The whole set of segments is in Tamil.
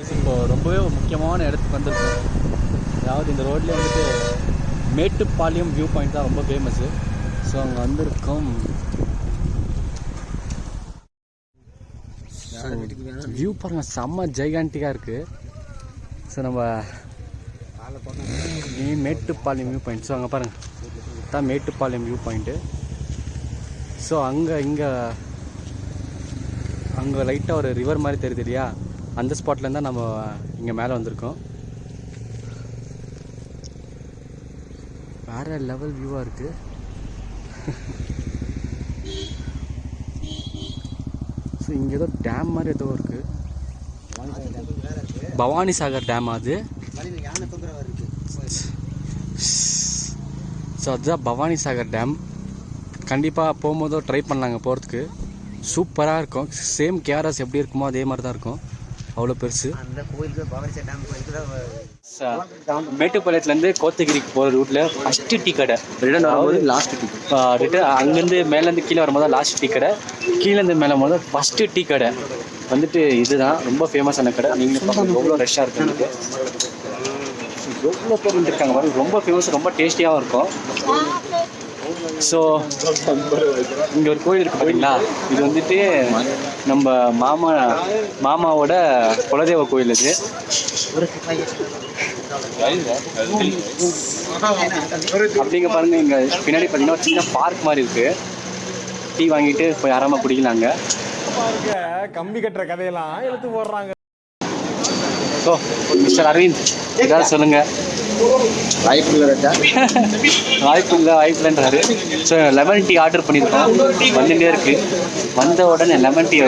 முக்கியமான இடத்துக்கு வந்திருக்கோம். அதாவது இந்த ரோட்லேயே வந்துட்டு மேட்டுப்பாளையம் வியூ பாயிண்ட் தான் ரொம்ப ஃபேமஸ்ஸு ஸோ அங்கே வந்திருக்கோம். வியூ பாருங்க செம்ம ஜெய்கான்டிக்காக இருக்குது ஸோ நம்ம மேட்டுப்பாளையம் வியூ பாயிண்ட் ஸோ அங்கே பாருங்கள் தான் மேட்டுப்பாளையம் வியூ பாயிண்ட்டு ஸோ அங்கே இங்கே அங்கே லைட்டாக ஒரு ரிவர் மாதிரி தெரியுது இல்லையா? அந்த ஸ்பாட்லேருந்து தான் நம்ம இங்கே மேலே வந்திருக்கோம். வேறு லெவல் வியூவாக இருக்குது ஸோ இங்கே ஏதோ டேம் மாதிரி ஏதோ இருக்குது பவானி சாகர் டேம் அது. ஸோ அதுதான் பவானி சாகர் டேம் கண்டிப்பாக போகும்போதோ ட்ரை பண்ணலாங்க போகிறதுக்கு சூப்பராக இருக்கும். சேம் கேஆர்எஸ் எப்படி இருக்குமோ அதே மாதிரி தான் இருக்கும். அவ்வளோ பெருசு. அந்த கோயிலுக்கு பவானி டேம் கோயிலுக்கு மேட்டுப்பாளையத்துலேருந்து கோத்தகிரிக்கு போகிற ரூட்டில் ஃபஸ்ட்டு டீ கடை ரிட்டர்ன் வரும்போது லாஸ்ட் டீ ரிட்டர்ன் அங்கேருந்து மேலேருந்து கீழே வரும்போது லாஸ்ட் டீ கடை கீழேருந்து மேலே வரும்போது ஃபஸ்ட்டு டீ கடை வந்துட்டு இதுதான் ரொம்ப ஃபேமஸான கடை. நீங்களும் பாருங்க எவ்வளோ ரஷ்ஷாக இருக்கு உங்களுக்கு எவ்வளோ பேர் பாருங்க. ரொம்ப ஃபேமஸ் ரொம்ப டேஸ்டியாகவும் இருக்கும். ஸோ இங்கே ஒரு கோயில் இருக்கு பார்த்தீங்களா இது வந்துட்டு நம்ம மாமா மாமாவோட குலதெய்வ கோயில் இது. அப்படிங்க பாருங்க இங்க பின்னாடி பார்த்தீங்கன்னா ஒரு சின்ன பார்க் மாதிரி இருக்கு. டீ வாங்கிட்டு போய் ஆறாம குடிக்கலாங்க. கம்பி கட்டுற கதையெல்லாம் எடுத்து போடுறாங்க. ஸோ மிஸ்டர் அரவிந்த் ஏதாவது சொல்லுங்க. வாய்ப்பு இல்லை வாய்ப்பு இல்லை வாய்ப்பு இல்லைன்றாரு. ஸோ லெமன் டீ ஆர்டர் பண்ணியிருக்கோம் வந்துட்டே இருக்கு. வந்த உடனே லெமன் டீ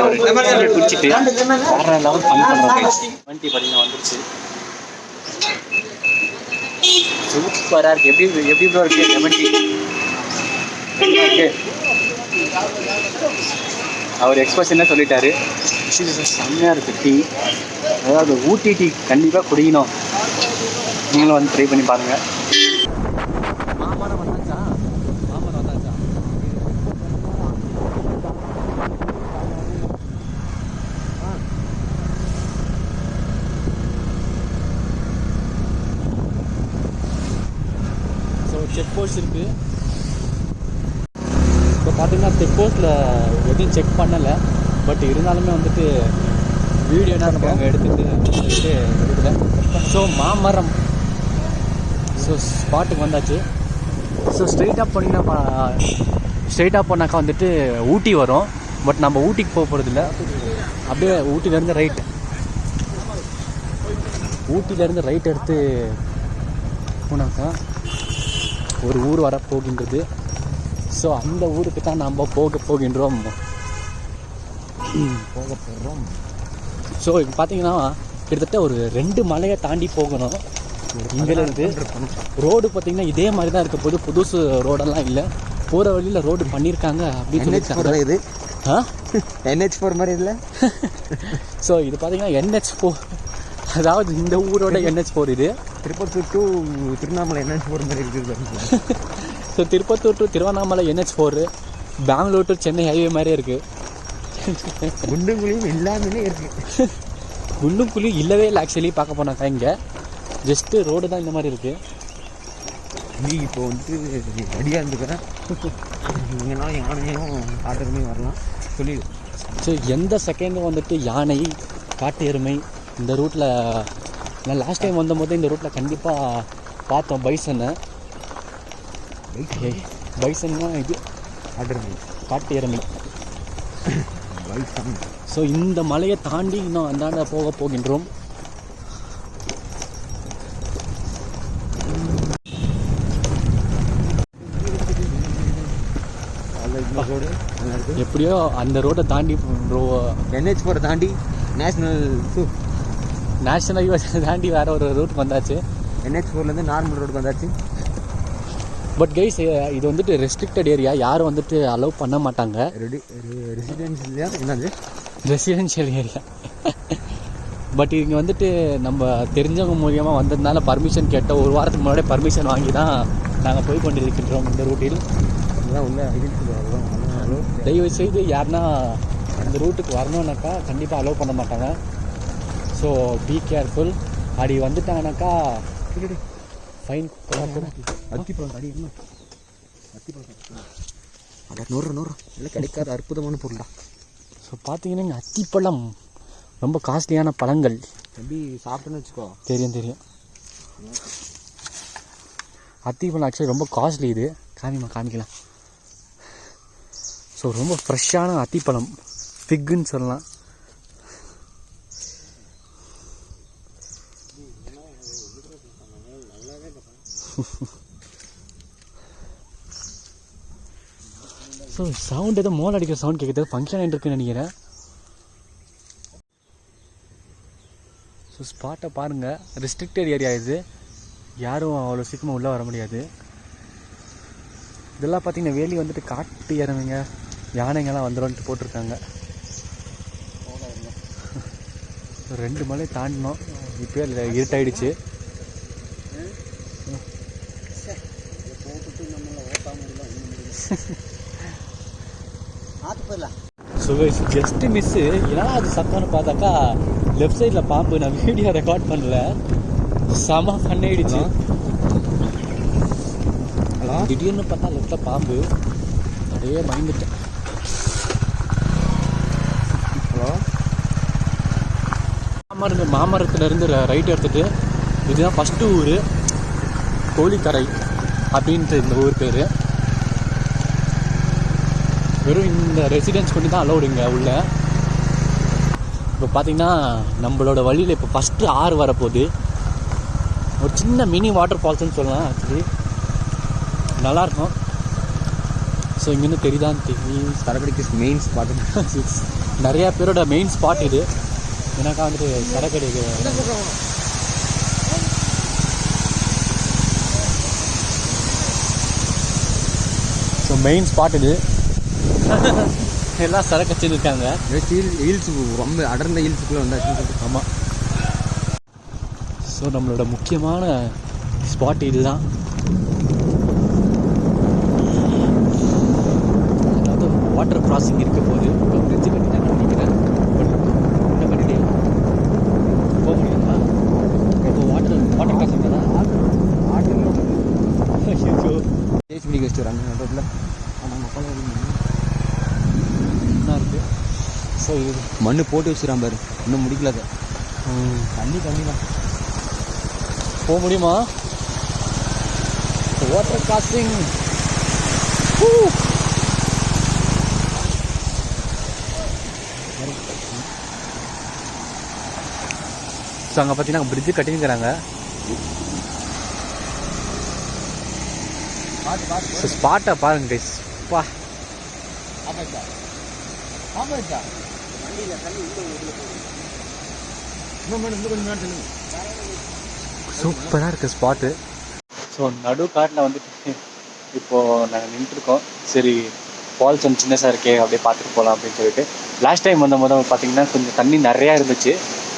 குடிச்சிட்டு வேற லெவல் ஃபன் பண்ணுறோம் லெமன் டீ பார்த்தீங்கன்னா வந்துருச்சு. சூப்பராக இருக்கு. எப்படி எப்படி ப்ரோ இருக்கு லெமன் டீ அவர் எக்ஸ்பிரஸ் என்ன சொல்லிட்டாரு செம்மையாக இருக்குது டீ. அதாவது ஊட்டி டீ கண்டிப்பாக குடிக்கணும். நீங்களும் வந்து ட்ரை பண்ணி பாருங்கள் மாமரம் வந்தாச்சா மாமரம் வந்தாச்சா ஸோ செக் போஸ்ட் இருக்குது இப்போ பார்த்தீங்கன்னா செக் போஸ்ட்டில் எதுவும் செக் பண்ணலை. பட் இருந்தாலுமே வந்துட்டு வீடியோ என்ன பண்ணுறாங்க எடுத்துட்டு எடுக்கல. ஸோ மாமரம். ஸோ ஸ்பாட்டுக்கு வந்தாச்சு. ஸோ ஸ்ட்ரெயிட்டாக போனீங்கன்னா ஸ்ட்ரெயிட்டாக போனாக்கா வந்துட்டு ஊட்டி வரும். பட் நம்ம ஊட்டிக்கு போக போகிறதில்ல அப்படியே ஊட்டிலேருந்து ரைட் ஊட்டிலேருந்து ரைட் எடுத்து போனாக்கா ஒரு ஊர் வர போகின்றது ஸோ அந்த ஊருக்கு தான் நாம் போக போகின்றோம். போக போகிறோம் ஸோ இப்போ பார்த்தீங்கன்னா கிட்டத்தட்ட ஒரு ரெண்டு மலையை தாண்டி போகணும். இங்கேருந்து ரோடு பார்த்தீங்கன்னா இதே மாதிரி தான் இருக்க போது புதுசு ரோடெல்லாம் இல்லை. போகிற வழியில் ரோடு பண்ணியிருக்காங்க அப்படின்னு சொல்லியிருக்காங்க. இது? ஆ? என்ஹெச் ஃபோர் மாதிரி இல்லை? ஸோ இது பார்த்தீங்கன்னா என்ஹெச் ஃபோர் அதாவது இந்த ஊரோட என்ஹெச் ஃபோர் இது. Tiruppattur to Tiruvannamalai NH four மாதிரி இருக்குது so Tiruppattur to Tiruvannamalai NH four Bangalore to Chennai highway மாதிரியே இருக்குது குண்டுங்குழியும் எல்லாமே இருக்கு. குண்டும் குழி இல்லவே இல்லை ஆக்சுவலி பார்க்க போனாக்கா இங்கே. ஜஸ்ட்டு ரோடு தான் இந்த மாதிரி இருக்குது நீ இப்போ வந்து ரெடியாக இருந்துக்கிறேன் இங்கன்னா யானையும் காட்டுறதுமே வரலாம். சொல்லிடு. ஸோ எந்த செகண்டும் வந்துட்டு யானை காட்டு எருமை இந்த ரூட்டில் நான் லாஸ்ட் டைம் வந்தபோது இந்த ரூட்டில் கண்டிப்பாக பார்த்தோம் பைசனை பைசன்னா இது. காட்டுறது காட்டு எருமை. பைசன் ஸோ இந்த மலையை தாண்டி இன்னும் அந்தாண்ட போக போகின்றோம். ரோடு எப்படியோ அந்த ரோட்டை தாண்டி என்ஹெச் ஃபோரை தாண்டி நேஷனல் நேஷனல் தாண்டி வேற ஒரு ரூட் வந்தாச்சு. என்ஹெச் ஃபோர்லேருந்து நார்மல் ரோடுக்கு வந்தாச்சு. பட் கைஸ் இது வந்துட்டு ரெஸ்ட்ரிக்டட் ஏரியா யாரும் வந்துட்டு அலோவ் பண்ண மாட்டாங்க. ரெடி ரெசிடென்சியல்லையா என்னது? ரெசிடென்ஷியல் ஏரியா பட் இங்கே வந்துட்டு நம்ம தெரிஞ்சவங்க மூலியமாக வந்ததுனால பர்மிஷன் கேட்ட ஒரு வாரத்துக்கு முன்னாடி பர்மிஷன் வாங்கி தான் நாங்கள் போய் கொண்டிருக்கின்றோம் இந்த ரூட்டில் தயவு செய்து யாருன்னா அந்த ரூட்டுக்கு வரணுன்னாக்கா கண்டிப்பாக அலோவ் பண்ண மாட்டாங்க. ஸோ பி கேர்ஃபுல் அப்படி வந்துட்டாங்கனாக்கா ஃபைன் அத்திப்பழம் அடி என்ன அத்திப்பழம் அட நூறு நூறு இல்லை கிடைக்காத அற்புதமான பொருள்டா ஸோ பார்த்தீங்கன்னா அத்திப்பழம் ரொம்ப காஸ்ட்லியான பழங்கள். தம்பி சாப்பிட்டேன்னு வச்சுக்கோ. தெரியும் தெரியும். அத்திப்பழம் ஆக்சுவலி ரொம்ப காஸ்ட்லி இது. காமிமா காமிக்கலாம். ஸோ ரொம்ப ஃப்ரெஷ்ஷான அத்திப்பழம். ஃபிக்குன்னு சொல்லலாம். ஸோ சவுண்ட் ஏதோ மோல் அடிக்கிற சவுண்ட் கேட்குது ஃபங்க்ஷன் இருக்குன்னு நினைக்கிறேன். ஸோ ஸ்பாட்டை பாருங்கள் ரெஸ்ட்ரிக்டட் ஏரியா இது. யாரும் அவ்வளோ சீக்கிரமாக உள்ளே வர முடியாது. இதெல்லாம் பார்த்தீங்கன்னா வேலி வந்துட்டு காட்டு இறங்குங்க. யானைங்கெல்லாம் வந்துடும்ட்டு போட்டிருக்காங்க. ரெண்டு மலை தாண்டினோம். இப்போ இருட்டாயிடுச்சு. ஸோ ஜஸ்ட் மிஸ்ஸு ஏன்னா அது சத்தம்னு பார்த்தாக்கா லெஃப்ட் சைடில் பாம்பு நான் வீடியோ ரெக்கார்ட் பண்ணல. செம பண்ணிடுச்சு ஹலோ? திடீர்னு பார்த்தா லெஃப்டில் பாம்பு. அப்படியே பயந்துட்டேன் ஹலோ? மாமரம் மாமரத்துல இருந்து ரைட் எடுத்துட்டு இதுதான் ஃபஸ்ட்டு ஊர். கோழிக்கரை அப்படின்ட்டு இந்த ஊர் பேர். வெறும் இந்த ரெசிடென்ஸ் கொண்டு தான் அலௌடு இங்கே உள்ள. இப்போ பார்த்தீங்கன்னா நம்மளோட வழியில் இப்போ ஃபஸ்ட்டு ஆறு வரப்போகுது. ஒரு சின்ன மினி வாட்டர் ஃபால்ஸ்னு சொல்லலாம் ஆக்சுவலி நல்லாயிருக்கும் ஸோ இங்கேருந்து தெரியுதான்னு தெரியும். சரக்கடிக்கு மெயின் ஸ்பாட்டு நிறைய பேரோட மெயின் ஸ்பாட் இது. எனக்கா வந்துட்டு சரக்கடி ஸோ மெயின் ஸ்பாட் இது. எல்லாம் சரக்கு வச்சுருக்காங்க. ஹீல் ஹீல்ஸ் ரொம்ப அடர்ந்த ஹீல்ஸுக்குள்ளே வந்தாச்சு ஆமாம் ஸோ நம்மளோட முக்கியமான ஸ்பாட் இதுதான் அதாவது வாட்டர் கிராசிங் இருக்க போது இப்போ பிரிட்ஜ் கட்டிட்டாங்க நினைக்கிறேன் பட் இன்னும் கட்டிட்டே இல்லை. போக முடியுமா இப்போ வாட்டர் வாட்டர் கிராசிங் தானே ஐயோ பேசி முடிக்க வச்சுட்டு வராங்க நடுவில் ஆனால் மக்கள் என்ன இருக்குது ஸோ இது மண்ணு போட்டு வச்சுக்கிறான் பாரு. இன்னும் முடிக்கல அதை. தண்ணி தண்ணி தான். போக முடியுமா? வாட்டர் கிராசிங் ஸோ அங்கே பார்த்தீங்கன்னா பிரிட்ஜு கட்டிங்கிறாங்க ஸோ ஸ்பாட்டை பாருங்க கைஸ் பா. சூப்பராக இருக்குது ஸ்பாட்டு. ஸோ நடு காட்டில் வந்துட்டு இப்போது நாங்கள் நின்றுருக்கோம் சரி ஃபால்ஸ் ஒன்று சின்னஸாக இருக்கே அப்படியே பார்த்துட்டு போகலாம் அப்படின்னு சொல்லிட்டு. லாஸ்ட் டைம் வந்த போது பார்த்தீங்கன்னா கொஞ்சம் தண்ணி நிறையா இருந்துச்சு.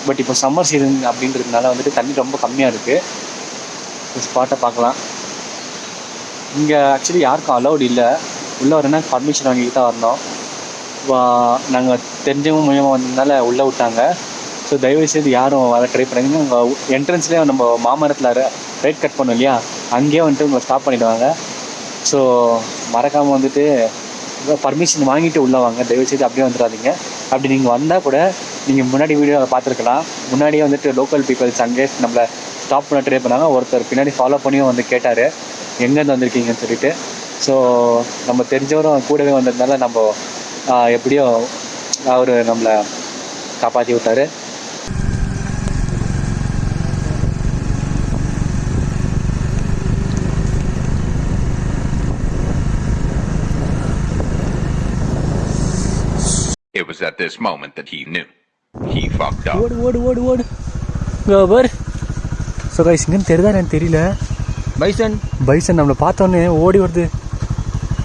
பட் இப்போ சம்மர் சீசன் அப்படின்றதுனால வந்துட்டு தண்ணி ரொம்ப கம்மியாக இருக்குது ஸ்பாட்டை பார்க்கலாம். இங்கே ஆக்சுவலி யாருக்கும் அலௌட் இல்லை. உள்ளே வரேன்னா பர்மிஷன் வாங்கிட்டு தான் வரணும். நாங்கள் தெரிஞ்சவங்க மூலியமாக வந்ததுனால உள்ளே விட்டாங்க. ஸோ தயவு செய்து யாரும் வர ட்ரை பண்ணாங்க உங்கள் என்ட்ரன்ஸ்லேயே நம்ம மாமரத்தில் ரேட் கட் பண்ணோம் இல்லையா? அங்கேயே வந்துட்டு உங்களை ஸ்டாப் பண்ணிடுவாங்க. ஸோ மறக்காமல் வந்துட்டு பர்மிஷன் வாங்கிட்டு உள்ளே வாங்க. தயவு செய்து அப்படியே வந்துடாதீங்க. அப்படி நீங்கள் வந்தால் கூட நீங்கள் முன்னாடி வீடியோவை பார்த்துருக்கலாம். முன்னாடியே வந்துட்டு லோக்கல் பீப்புள்ஸ் அங்கே நம்மளை ஸ்டாப் பண்ண ட்ரை பண்ணாங்க. ஒருத்தர் பின்னாடி ஃபாலோ பண்ணியும் வந்து கேட்டார். எங்கேருந்து வந்திருக்கீங்கன்னு சொல்லிட்டு. ஸோ நம்ம தெரிஞ்சவரும் கூடவே வந்ததுனால நம்ம எப்படியோ அவர் நம்மளை காப்பாற்றி விட்டாரு. It was at this moment that he knew. He fucked up. ஓடு ஓடு ஓடு ஓடு. பாரு. ஸோ கைஸ் இங்கேன்னு தெரியுதா எனக்கு தெரியல. பைசன். பைசன் நம்மளை பார்த்தோன்னே ஓடி வருது.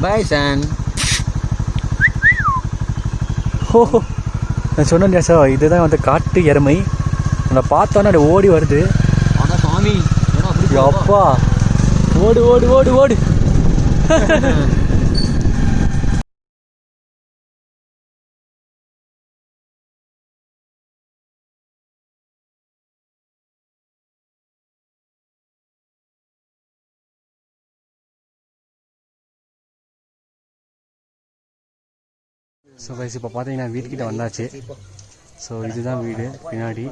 பைசன். ஓ நான் சொன்னேன் சார்? இதுதான் வந்து காட்டு எருமை. நம்மளை பார்த்தோன்னே அது ஓடி வருது. ஆனால் சாமி? அப்பா ஓடு ஓடு ஓடு ஓடு. ஸோ கைஸ் இப்போ பார்த்தீங்கன்னா வீட்டுக்கிட்ட வந்தாச்சு. ஸோ இதுதான் வீடு பின்னாடி.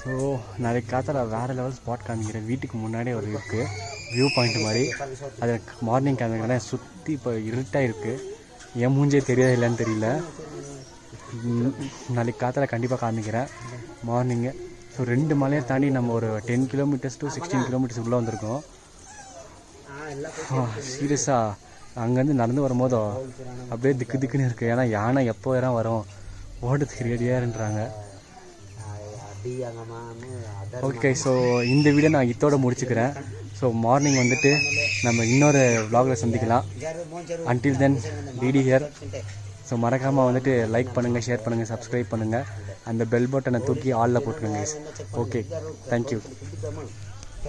ஸோ நாளைக்கு காத்தால வேறு லெவல் ஸ்பாட் காமிக்கிறேன் வீட்டுக்கு முன்னாடியே ஒரு இருக்குது வியூ பாயிண்ட் மாதிரி. அது மார்னிங் காமிக்கிறேன் சுற்றி இப்போ இருட்டாக இருக்குது என் மூஞ்சே தெரியாது இல்லைன்னு தெரியல. நாளைக்கு காத்தால கண்டிப்பாக காமிக்கிறேன். மார்னிங்கு ஸோ ரெண்டு மலையை தாண்டி நம்ம ஒரு ten kilometres to sixteen kilometres உள்ளே வந்திருக்கோம். சீரியஸாக அங்கேருந்து நடந்து வரும்போதோ அப்படியே திக்கு திக்குன்னு இருக்குது ஏன்னா யானை எப்போ வேற வரும். ஓடுறதுக்கு ரெடியாருன்றாங்க ஓகே ஸோ இந்த வீடியோ நான் இத்தோடு முடிச்சுக்கிறேன். ஸோ மார்னிங் வந்துட்டு நம்ம இன்னொரு வ்ளாகில் சந்திக்கலாம். Until then TT here so மறக்காமல் வந்துட்டு லைக் பண்ணுங்கள் ஷேர் பண்ணுங்கள் சப்ஸ்கிரைப் பண்ணுங்கள் அந்த பெல் பட்டனை தூக்கி ஆளில் போட்டுருங்க ஓகே தேங்க்யூ